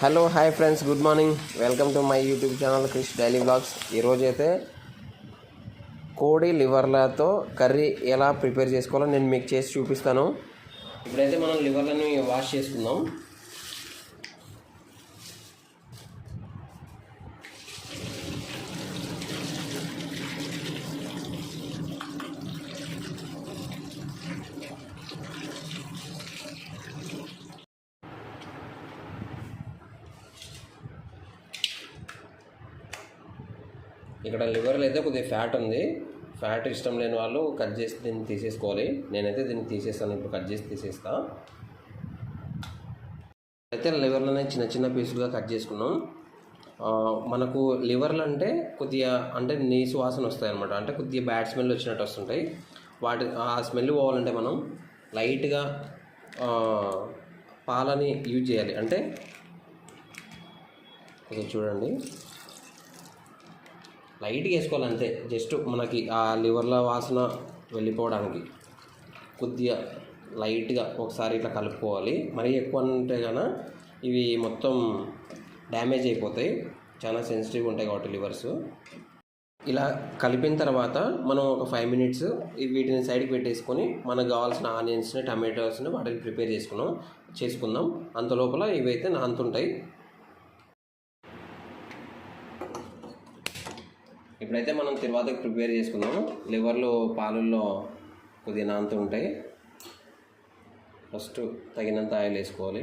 Hello hi friends good morning. Welcome to my YouTube channel Krish daily vlogs ఈరోజు అయితే కోడి లివర్లతో curry ఎలా prepare చేసుకోవాలో నేను మీకు చేసి చూపిస్తాను. ఇప్పుడైతే మనం లివర్లని వాష్ చేసుకుందాం. ఇక్కడ లివర్లో అయితే కొద్దిగా ఫ్యాట్ ఉంది. ఫ్యాట్ ఇష్టం లేని వాళ్ళు కట్ చేసి దీన్ని తీసేసుకోవాలి. నేనైతే దీన్ని తీసేస్తాను. ఇప్పుడు కట్ చేసి తీసేస్తా. అయితే లివర్లోనే చిన్న చిన్న పీసులుగా కట్ చేసుకున్నాం. మనకు లివర్లు అంటే కొద్దిగా అంటే నీసు వాసన వస్తాయి అనమాట అంటే కొద్దిగా బ్యాడ్ స్మెల్ వచ్చినట్టు వస్తుంటాయి. వాటి ఆ స్మెల్ పోవాలంటే మనం లైట్గా పాలని యూజ్ చేయాలి. అంటే కొంచెం చూడండి. లైట్గా వేసుకోవాలి అంతే జస్ట్ మనకి ఆ లివర్ల వాసన వెళ్ళిపోవడానికి. కొద్దిగా లైట్గా ఒకసారి ఇట్లా కలుపుకోవాలి. మరీ ఎక్కువ అంటే కనుక ఇవి మొత్తం డ్యామేజ్ అయిపోతాయి. చాలా సెన్సిటివ్ ఉంటాయి కాబట్టి లివర్స్. ఇలా కలిపిన తర్వాత మనం ఒక ఫైవ్ మినిట్స్ వీటిని సైడ్కి పెట్టేసుకొని మనకు కావాల్సిన ఆనియన్స్ని టమాటోస్ని వాటిని ప్రిపేర్ చేసుకున్నాం చేసుకుందాం. అంత లోపల ఇవైతే నాంతుంటాయి ఇప్పుడైతే మనం తిరువాతకి ప్రిపేర్ చేసుకుందాము. లివర్లు పాలల్లో కొద్దిగా నానుతూ ఉంటాయి. ఫస్ట్ తగినంత ఆయిల్ వేసుకోవాలి.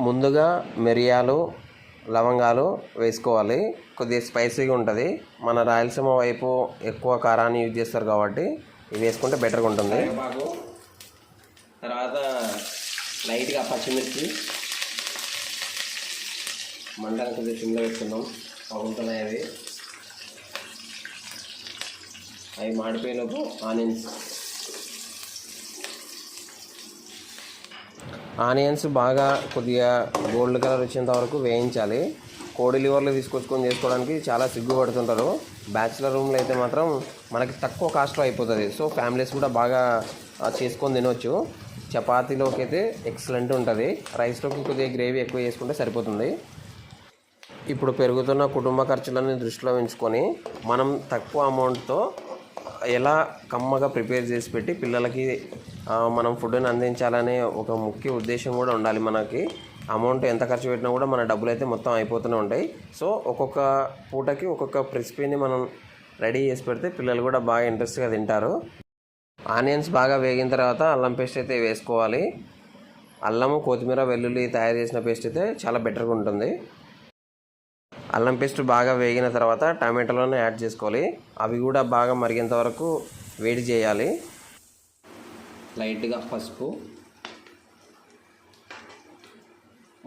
ముందుగా మిరియాలు లవంగాలు వేసుకోవాలి. కొద్దిగా స్పైసీగా ఉంటుంది. మన రాయలసీమ వైపు ఎక్కువ కారాన్ని యూజ్ చేస్తారు కాబట్టి ఇవి వేసుకుంటే బెటర్గా ఉంటుంది. లైట్గా పచ్చిమిర్చి. మండలం కొద్దిగా సిమ్లో పెట్టుకున్నాం. బాగుంటున్నాయి అవి. అవి మాడిపోయేలోపు ఆనియన్స్. ఆనియన్స్ బాగా కొద్దిగా గోల్డ్ కలర్ వచ్చేంత వరకు వేయించాలి. కోడి లివర్లు తీసుకొచ్చుకొని చేసుకోవడానికి చాలా సిగ్గుపడుతుంటారు. బ్యాచిలర్ రూమ్లో అయితే మాత్రం మనకి తక్కువ కాస్ట్లో అయిపోతుంది. సో ఫ్యామిలీస్ కూడా బాగా చేసుకొని తినవచ్చు చపాతీలోకి అయితే ఎక్సలెంట్ ఉంటుంది. రైస్లోకి కొద్దిగా గ్రేవీ ఎక్కువ చేసుకుంటే సరిపోతుంది. ఇప్పుడు పెరుగుతున్న కుటుంబ ఖర్చులని దృష్టిలో ఉంచుకొని మనం తక్కువ అమౌంట్తో ఎలా కమ్మగా ప్రిపేర్ చేసి పెట్టి పిల్లలకి మనం ఫుడ్ని అందించాలనే ఒక ముఖ్య ఉద్దేశం కూడా ఉండాలి మనకి. అమౌంట్ ఎంత ఖర్చు పెట్టినా కూడా మన డబ్బులు అయితే మొత్తం అయిపోతూనే ఉంటాయి. సో ఒక్కొక్క పూటకి ఒక్కొక్క రెసిపీని మనం రెడీ చేసి పెడితే పిల్లలు కూడా బాగా ఇంట్రెస్ట్గా తింటారు. ఆనియన్స్ బాగా వేగిన తర్వాత అల్లం పేస్ట్ అయితే వేసుకోవాలి. అల్లము కొత్తిమీర వెల్లుల్లి తయారు చేసిన పేస్ట్ అయితే చాలా బెటర్గా ఉంటుంది. అల్లం పేస్ట్ బాగా వేగిన తర్వాత టమాటాలను యాడ్ చేసుకోవాలి. అవి కూడా బాగా మరిగేంత వరకు వేడి చేయాలి. లైట్గా పసుపు.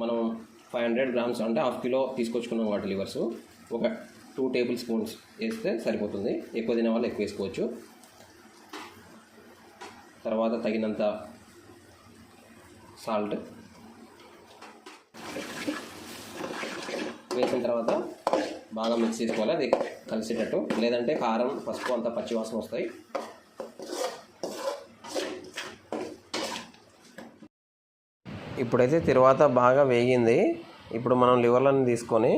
మనం ఫైవ్ హండ్రెడ్ గ్రామ్స్ అంటే హాఫ్ కిలో తీసుకొచ్చుకున్నాం వాటి లివర్స్. ఒక టూ టేబుల్ స్పూన్స్ వేస్తే సరిపోతుంది. ఎక్కువ తినే వాళ్ళు ఎక్కువ వేసుకోవచ్చు. తర్వాత తగినంత సాల్ట్ వేసిన తర్వాత బాగా మిక్స్ చేసుకోవాలి. అది కలిసేటట్టు. లేదంటే కారం పసుపు అంతా పచ్చివాసన వస్తాయి. ఇప్పుడైతే తర్వాత బాగా వేగింది. ఇప్పుడు మనం లివర్లను తీసుకొని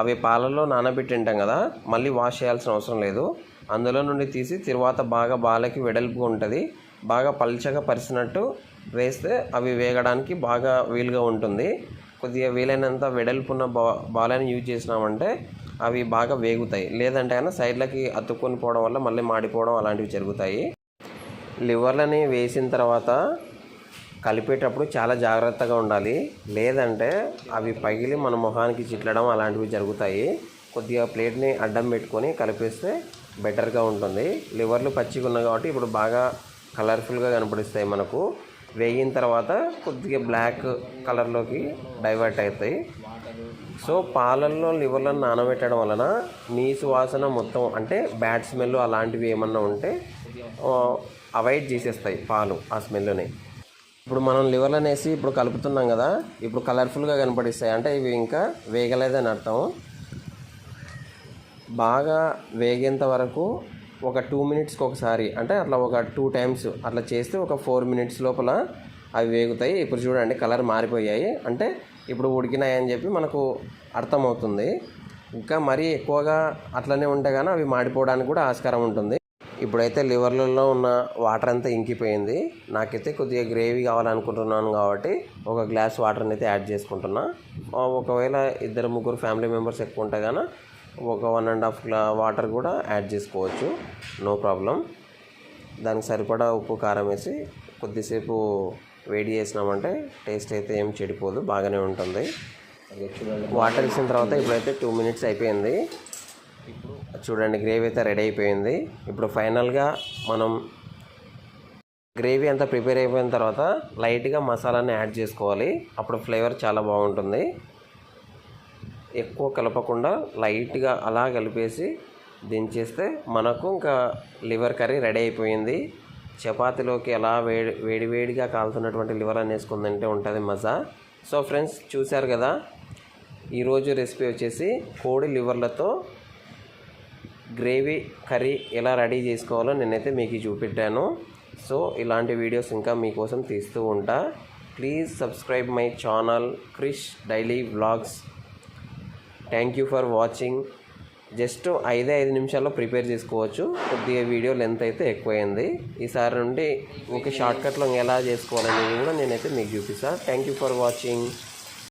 అవి పాలల్లో నానబెట్టి ఉంటాం కదా మళ్ళీ వాష్ చేయాల్సిన అవసరం లేదు. అందులో నుండి తీసి తర్వాత బాగా బాలకి వెడల్పుగా ఉంటుంది. బాగా పల్చగా పరిచినట్టు వేస్తే అవి వేగడానికి బాగా వీలుగా ఉంటుంది. కొద్దిగా వీలైనంత వెడల్పున్న బా బాలని యూజ్ చేసినామంటే అవి బాగా వేగుతాయి. లేదంటే అయినా సైడ్లకి అతుక్కొని పోవడం వల్ల మళ్ళీ మాడిపోవడం అలాంటివి జరుగుతాయి. లివర్లని వేసిన తర్వాత కలిపేటప్పుడు చాలా జాగ్రత్తగా ఉండాలి. లేదంటే అవి పగిలి మన మొహానికి చిట్లడం అలాంటివి జరుగుతాయి. కొద్దిగా ప్లేట్ని అడ్డం పెట్టుకొని కలిపేస్తే బెటర్గా ఉంటుంది. లివర్లు పచ్చిగా ఉన్నాయి కాబట్టి ఇప్పుడు బాగా కలర్ఫుల్గా కనపడిస్తాయి మనకు. వేగిన తర్వాత కొద్దిగా బ్లాక్ కలర్లోకి డైవర్ట్ అవుతాయి సో పాలల్లో లివర్లను నానబెట్టడం వలన నీసు వాసన మొత్తం అంటే బ్యాడ్ స్మెల్ అలాంటివి ఏమన్నా ఉంటే అవాయిడ్ చేసేస్తాయి పాలు ఆ స్మెల్ని. ఇప్పుడు మనం లివర్లు అనేసి ఇప్పుడు కలుపుతున్నాం కదా ఇప్పుడు కలర్ఫుల్గా కనపడిస్తాయి. అంటే ఇవి ఇంకా వేగలేదని అర్థం. బాగా వేగేంత వరకు ఒక టూ మినిట్స్కి ఒకసారి అంటే అట్లా ఒక టూ టైమ్స్ అట్లా చేస్తే ఒక ఫోర్ మినిట్స్ లోపల అవి వేగుతాయి. ఇప్పుడు చూడండి కలర్ మారిపోయాయి. అంటే ఇప్పుడు ఉడికినాయి అని చెప్పి మనకు అర్థమవుతుంది. ఇంకా మరీ ఎక్కువగా అట్లనే ఉంటే కానీ అవి మాడిపోవడానికి కూడా ఆస్కారం ఉంటుంది. ఇప్పుడైతే లివర్లలో ఉన్న వాటర్ అంతా ఇంకిపోయింది. నాకైతే కొద్దిగా గ్రేవీ కావాలనుకుంటున్నాను కాబట్టి ఒక గ్లాస్ వాటర్ని అయితే యాడ్ చేసుకుంటున్నా. ఒకవేళ ఇద్దరు ముగ్గురు ఫ్యామిలీ మెంబర్స్ ఎక్కువ ఉంటే కానీ ఒక వన్ అండ్ హాఫ్ వాటర్ కూడా యాడ్ చేసుకోవచ్చు. నో ప్రాబ్లం దానికి సరిపడా ఉప్పు కారం వేసి కొద్దిసేపు వేడి చేసినామంటే టేస్ట్ అయితే ఏం చెడిపోదు బాగానే ఉంటుంది. వాటర్ ఇచ్చిన తర్వాత ఇప్పుడైతే టూ మినిట్స్ అయిపోయింది. చూడండి గ్రేవీ అయితే రెడీ అయిపోయింది. ఇప్పుడు ఫైనల్గా మనం గ్రేవీ అంతా ప్రిపేర్ అయిపోయిన తర్వాత లైట్గా మసాలాని యాడ్ చేసుకోవాలి. అప్పుడు ఫ్లేవర్ చాలా బాగుంటుంది. ఎక్కువ కలపకుండా లైట్గా అలా కలిపేసి దించేస్తే మనకు ఇంకా లివర్ కర్రీ రెడీ అయిపోయింది. చపాతీలోకి ఎలా వేడి వేడివేడిగా కాలుతున్నటువంటి లివర్ అనేసుకుంది అంటే ఉంటుంది మజా. సో ఫ్రెండ్స్ చూశారు కదా ఈరోజు రెసిపీ వచ్చేసి కోడి లివర్లతో గ్రేవీ కర్రీ ఎలా రెడీ చేసుకోవాలో నేనైతే మీకు చూపెట్టాను. సో ఇలాంటి వీడియోస్ ఇంకా మీకోసం తీస్తూ ఉంటా. Please subscribe my channel Krish daily vlogs. Thank you for watching just ఐదే ఐదు నిమిషాల్లో ప్రిపేర్ చేసుకోవచ్చు. కొద్దిగా వీడియో లెంత్ అయితే ఎక్కువైంది. ఈసారి నుండి ఇంకా షార్ట్కట్లో ఎలా చేసుకోవాలనేది కూడా నేనైతే మీకు చూపిస్తాను థ్యాంక్ యూ ఫర్ వాచింగ్